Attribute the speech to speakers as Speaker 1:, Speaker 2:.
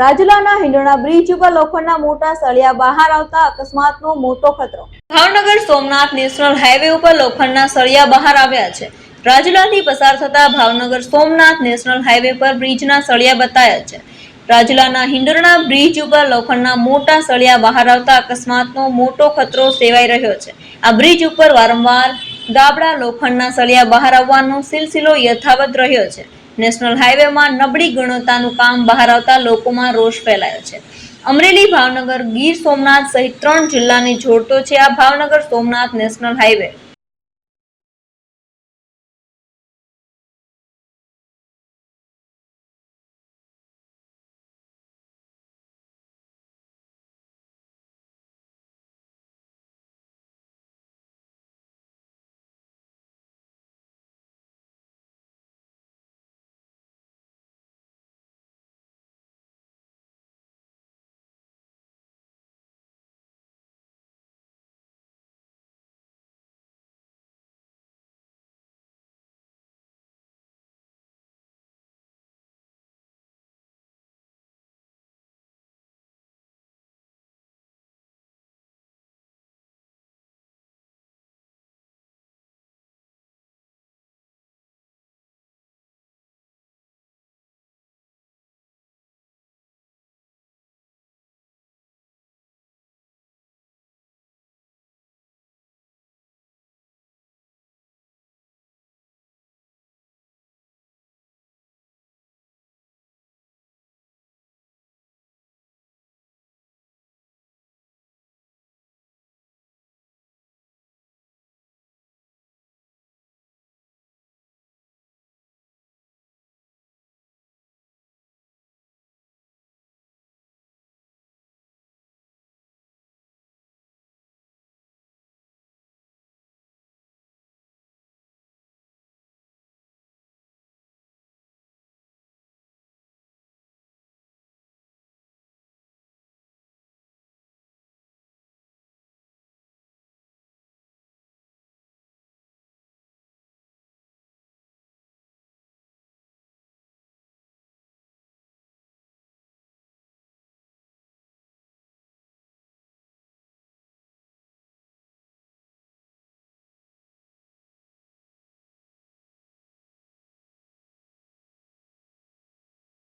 Speaker 1: રાજુલાના હિંડોળા bridge ઉપર લોખંડના મોટા સળિયા બહાર આવતા અકસ્માતનો મોટો ખતરો. ભાવનગર સોમનાથ નેશનલ હાઈવે ઉપર લોખંડના સળિયા બહાર આવ્યા છે. રાજુલાથી પસાર થતા ભાવનગર સોમનાથ નેશનલ હાઈવે પર બ્રિજના સળિયા બતાયા છે. રાજુલાના હિંડોરણા બ્રિજ ઉપર લોખંડના મોટા સળિયા બહાર આવતા અકસ્માતનો મોટો ખતરો સેવાઈ રહ્યો છે. આ બ્રિજ ઉપર વારંવાર ગાબડા લોખંડના સળિયા બહાર આવવાનો સિલસિલો યથાવત રહ્યો છે. નેશનલ હાઈવેમાં નબળી ગુણવત્તાનું કામ બહાર આવતા લોકોમાં રોષ ફેલાયો છે. અમરેલી ભાવનગર ગીર સોમનાથ સહિત ત્રણ જિલ્લાને જોડતો છે આ ભાવનગર સોમનાથ નેશનલ હાઈવે